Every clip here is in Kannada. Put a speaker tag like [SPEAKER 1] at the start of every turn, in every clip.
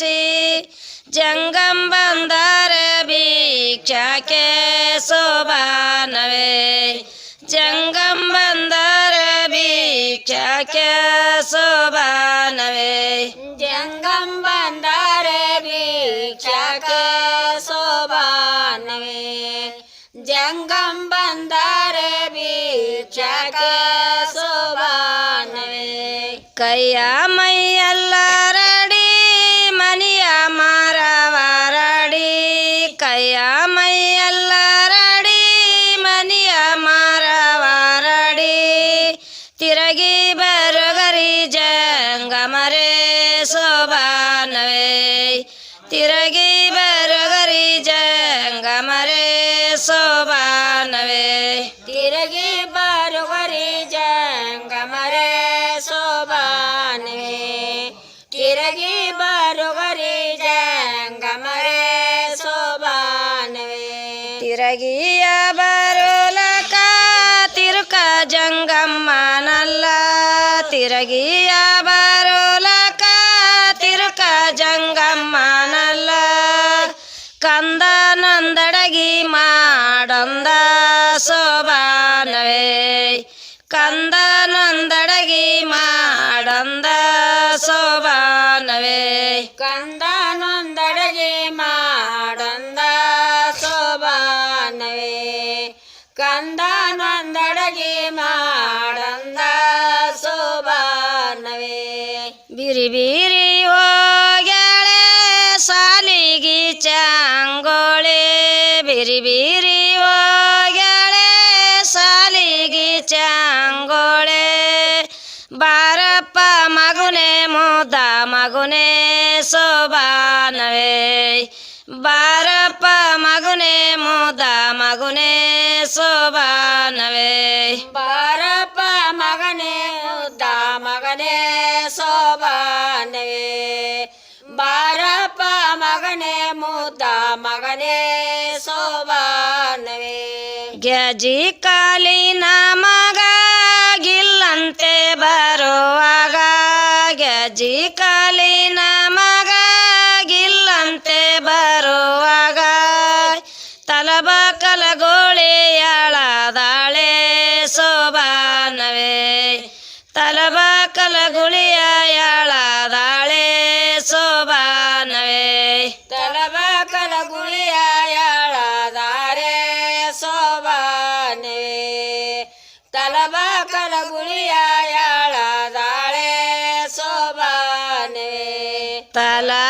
[SPEAKER 1] से। जंगम बंदर भिक्षा के सोबानवे जंगम बंदर भिक्षा के सोबानवे जंगम
[SPEAKER 2] बंदर भिक्षा के सोबानवे जंगम बंदर भिक्षा के
[SPEAKER 1] सोबानवे कैया मैया बर गरी जङ्गमरे शोभानवे तिरगी बर गरी जङ्गमरे शोभानवे तिरगी बर गरी जङ्गमरे
[SPEAKER 2] शोभानवे तिरगी बर गरी जङ्गमरे शोभानवे तिरगी अब
[SPEAKER 1] ತಿರಗಿಯ ಬರುಲಕ
[SPEAKER 2] শিবিরি ও গেলে
[SPEAKER 1] শালিগি চাঙ্গলে বিরি বিরি ও গেলে শালিগি চাঙ্গলে বারপা মাগুনে, মোদা মাগুনে
[SPEAKER 2] সোবানবে বারপা মাগুনে, মোদা মাগুনে বা
[SPEAKER 1] सजे काले ना तलबा कलगुळिया याळा जाळे सोबाने। तला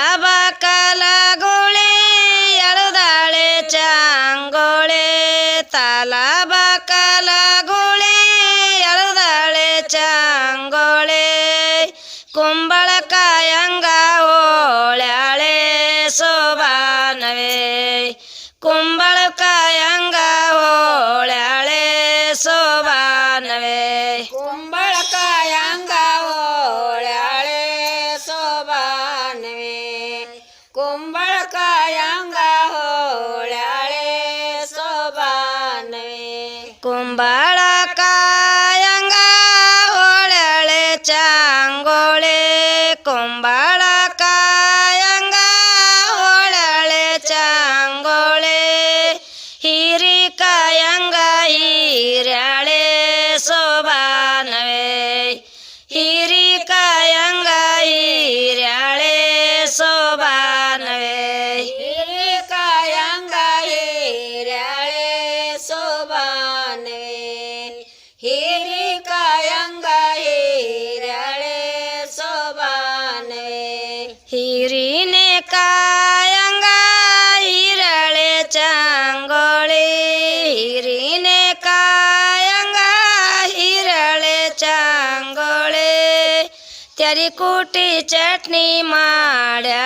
[SPEAKER 1] છૂટી ચટણી માળે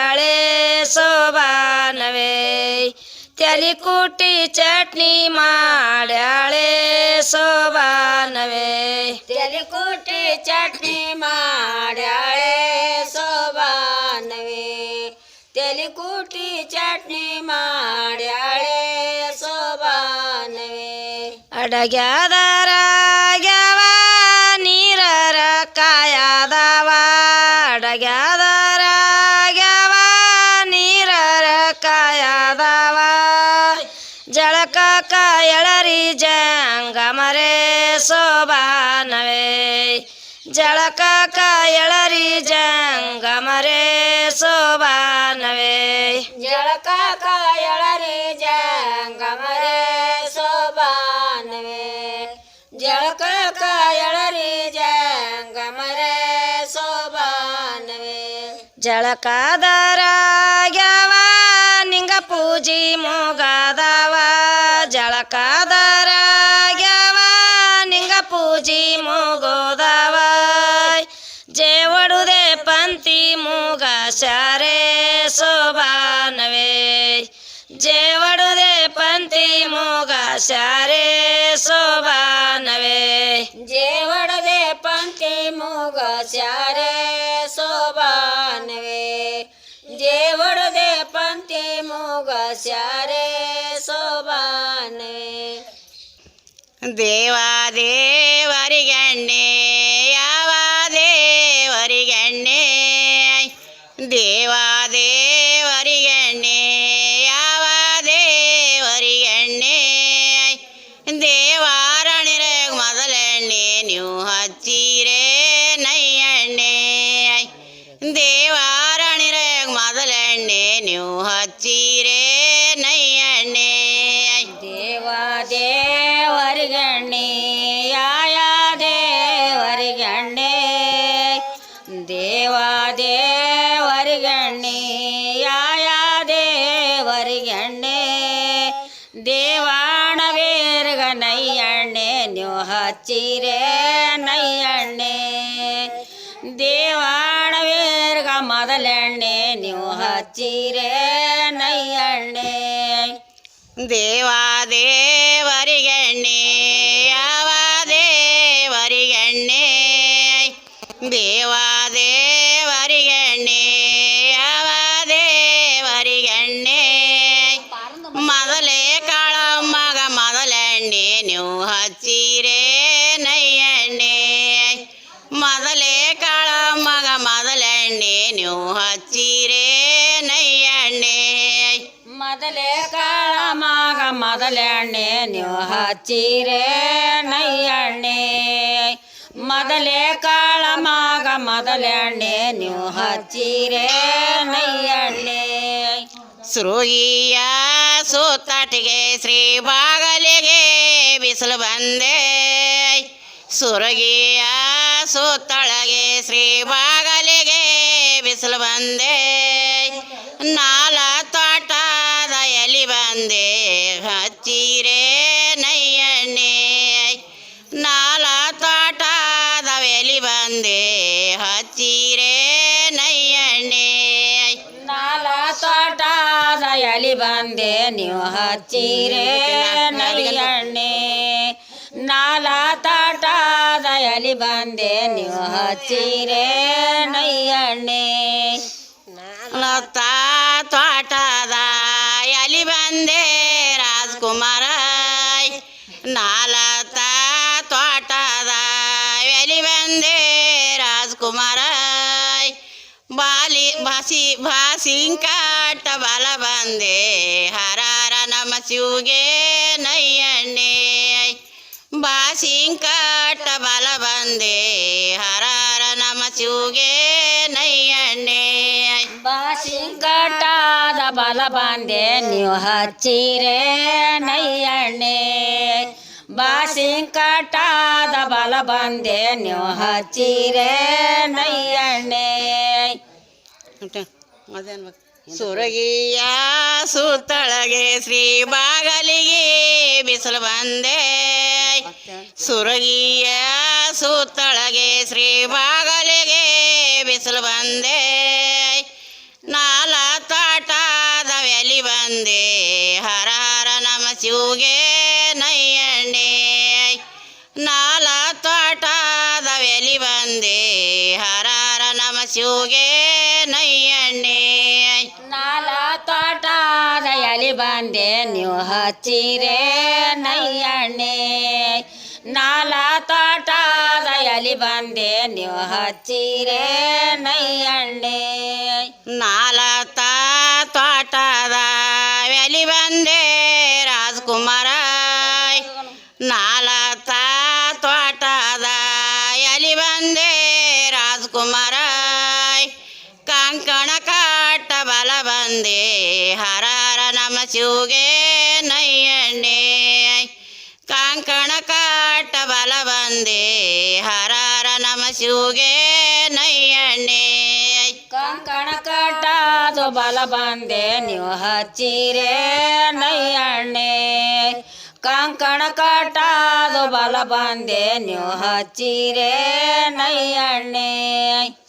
[SPEAKER 1] સોબાનવે ત્યારી કૂટી ચટણી
[SPEAKER 2] માળે સોબાનવે ત્યારી કૂટી ચટણી માળે સોબાનવે તેલી
[SPEAKER 1] કૂટી ચટણી માળે સોબાનવે અડગ્યા દારા ಜಳಕ ಕಾಯಳರಿ ಜಂಗಮರೆ ಸೋಬಾನವೇ. ಜಳಕ
[SPEAKER 2] ಕಾಯಳರಿ ಜಂಗಮರೆ ಸೋಬಾನವೇ. ಜಳಕ ಕಾಯಳರಿ ಜಂಗಮರೆ ಸೋಬಾನವೇ.
[SPEAKER 1] ಜಳಕಾದರಾಗ್ಯವ ನಿಂಗ ಪೂಜಿ ಮೊಗದವ मोगा सारे शोभानवे जेवड़े पंचे
[SPEAKER 2] मोगा सारे शोभानवे जेवड़े पंक्ति मोगा सारे सोबानवे देवा देवरी
[SPEAKER 3] गण्डे ದೇವರಿಗಣ್ಣೆ
[SPEAKER 2] ಯಾಯ ದೇವರಿಗಣ್ಣೆ ದೇವ ದೇವರಿಗಣ್ಣೆ ಯಾಯ ದೇವರಿಗಣ್ಣೆ ದೇವಾಣ ಬೇರ್ಗ ನೈಯಣ್ಣೆ ನೀವು ಹಚ್ಚಿರೆ ನೈಯಣ್ಣೆ. ದೇವಾಣ ಬೇರ್ಗ ಮೊದಲೆಣ್ಣೆ ನೀವು ಹಚ್ಚಿರೆ
[SPEAKER 3] தேவாதேவரிகண்ணே ಹಚ್ಚಿರೆ ನೈಯಣ್ಣೆ. ಮೊದಲೇ ಕಾಳ ಮಗ ಮೊದಲೆಣ್ಣೆ ನೀವು ಹಚ್ಚಿರೆ ನೈಯಣ್ಣೆ. ಸುರುಗಿಯ ಸುತ್ತಾಟಿಗೆ ಶ್ರೀ ಬಾಗಲಿಗೆ ಬಿಸಿಲು ಬಂದೆ. ಸುರಗಿಯ ಸೂತಳಗೆ ಶ್ರೀ ಬಾಗಲಿಗೆ ಬಿಸಿಲು ಬಂದೆ. ನಾಲ ನೀವು ಹಚ್ಚಿರೆ ನಲಿಯಣ್ಣೆ ನಾಲ ತಾಟ ದಯಲಿ ಬಂದೆ
[SPEAKER 2] ನೀವು ಹಚ್ಚಿರೆ ನೈಯಣ್ಣೆ ನಾಲ ತೋಟದ
[SPEAKER 3] ಬಾಲಿ ಭಾಸಿ ಭಾಸಿಂಕಾಟ ಬಲ ಬಂದೆ. ಹರಾರ ನಮ ಶಿವಗೆ ನೈಯಣ್ಣೆ ಭಾಸಿಂಕಾಟ ಬಲ ಬಂದೆ. ಹರಾರ ನಮ ಶಿವಗೆ ನೈಯಣ್ಣೆ
[SPEAKER 2] ಭಾಸಿಂಕಾಟದ ಬಲ ಬಂದೆ. ನೀವು ಹಚ್ಚಿರೆ ನೈಯಣ್ಣೆ. ಬಾಸಿಂಕಾಟದ ಬಲ ಬಂದೆ. ನೀವು ಹಚ್ಚಿರೆ ನೈಯಣ್ಣೆ
[SPEAKER 3] ಸುರಗಿಯ ಸುತ್ತಳಗೆ ಶ್ರೀ ಬಾಗಲಿಗೆ ಬಿಸಿಲು ಬಂದೆ. ಸುರಗಿಯ ಸುತ್ತಳಗೆ ಶ್ರೀ ಬಾಗಲಿಗೆ ಬಿಸಿಲು ಬಂದೆ. ತೋಟದ ಬಂದೆ,
[SPEAKER 2] ನೀವು ಹಚ್ಚಿರೆ ನೈಯಣ್ಣೆ. ನಾಲ ತೋಟ ಎಲ್ಲಿ ಬಂದೆ, ನೀವು ಹಚ್ಚಿರೆ ನೈಯಣ್ಣೆ.
[SPEAKER 3] ನಾಲ ತೋಟದ ಎಲಿ ಬಂದೆ ರಾಜ್ಕುಮಾರ. ನಾಲತ ಶಿವಗೆ ನಯ್ಯಣ್ಣೆ ಕಾಂಕಣ ಕಾಟ ಬಲ ಬಂದೆ. ಹರಾರ ಹರ ನಮ ಶಿವಗೆ ನಯ್ಯಣ್ಣೆ
[SPEAKER 2] ಕಂಕಣ ಕಟ್ಟದು ಬಲ ಬಂದೆ. ನೀವು ಹಚ್ಚಿರೆ ನೈಯಣ್ಣೆ. ಕಂಕಣ ಕಟ್ಟದು ಬಲ ಬಂದೆ. ನೀವು ಹಚ್ಚಿರೆ ನೈಯಣ್ಣೆ.